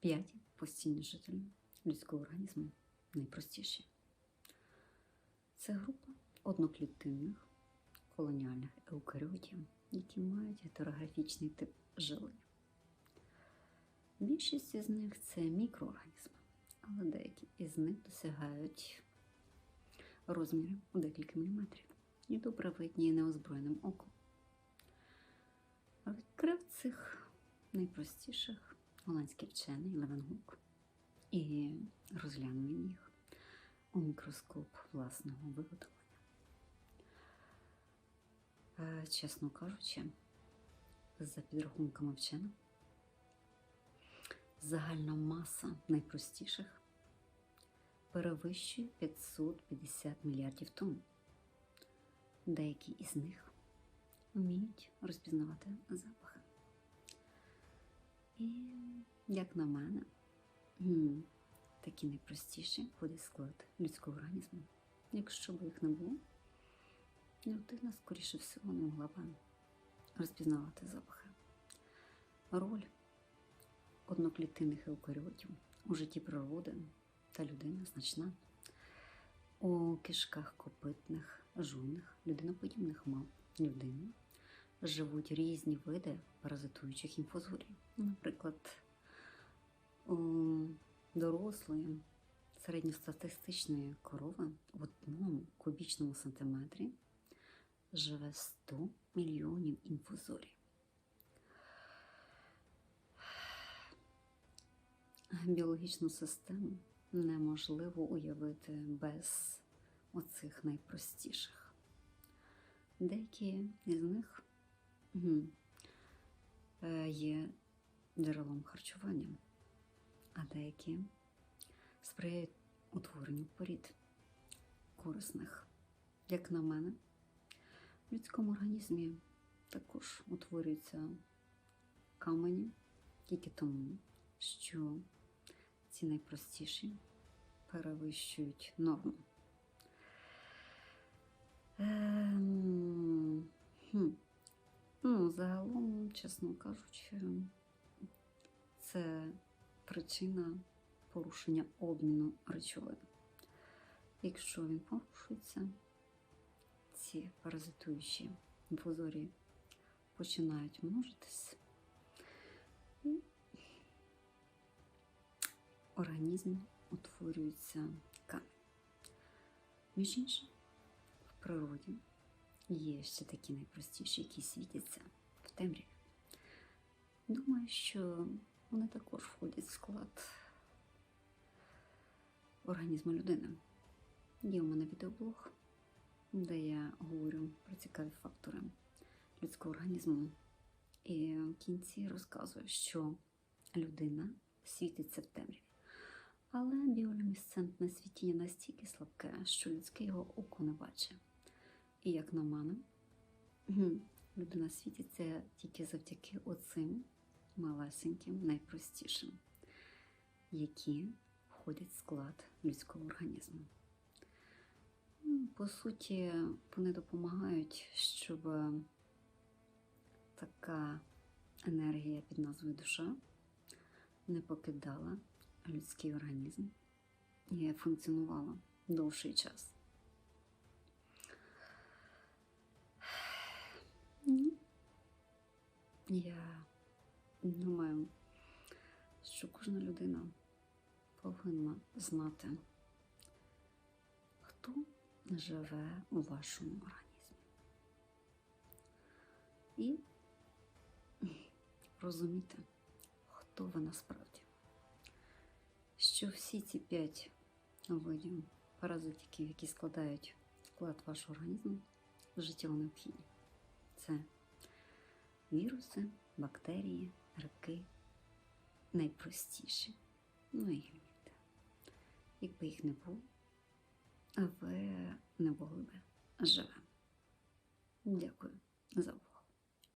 П'ять постійні жителі людського організму найпростіші. Це група одноклітинних колоніальних еукаріотів, які мають гетерографічний тип жили. Більшість із них це мікроорганізми, але деякі із них досягають розмірів у декілька міліметрів і добре видні неозброєним оком. Відкрив цих найпростіших голландський вчений Левенгук і розглянув їх у мікроскоп власного виготовлення. Е, Чесно кажучи, за підрахунками вчених, загальна маса найпростіших перевищує 550 мільярдів тонн. Деякі із них вміють розпізнавати запахи. І, як на мене, такі найпростіші в склад людського організму. Якщо б їх не було, людина, скоріше всього, не могла б розпізнавати запахи. Роль одноклітинних еукаріотів у житті природи та людини значна. У кишках копитних, жуйних, людиноподібних мав людини живуть різні види паразитуючих інфузорій. Наприклад, у дорослої середньостатистичної корови в одному кубічному сантиметрі живе 100 мільйонів інфузорій. Біологічну систему неможливо уявити без оцих найпростіших. Деякі із них е, є джерелом харчування, а деякі сприяють утворенню порід корисних. Як на мене, в людському організмі також утворюються камені тільки тому, що ці найпростіші перевищують норму. Ем, хм. Ну, загалом, чесно кажучи, це причина порушення обміну речовин. Якщо він порушується, ці паразитуючі інфузорії починають множитись, і організм утворюється камінь. Між іншим, в природі є ще такі найпростіші, які світяться в темряві. Думаю, що вони також входять в склад організму людини. Є у мене відеоблог, де я говорю про цікаві фактори людського організму. І в кінці розказую, що людина світиться в темряві. Але біолюмісцентне світіння настільки слабке, що людське його око не бачить. І як на мене, людина світиться тільки завдяки оцим малесеньким, найпростішим, які входять в склад людського організму. По суті, вони допомагають, щоб така енергія під назвою душа не покидала людський організм і функціонувала довший час. Я думаю, що кожна людина повинна знати, хто живе у вашому організмі. І розуміти, хто ви насправді. Що всі ці п'ять видів паразитиків, які складають склад вашого організму, життєво необхідні. Це віруси, бактерії, раки найпростіші, ну і гельмінти. Якби їх не було, ви не були би живе. Дякую за увагу.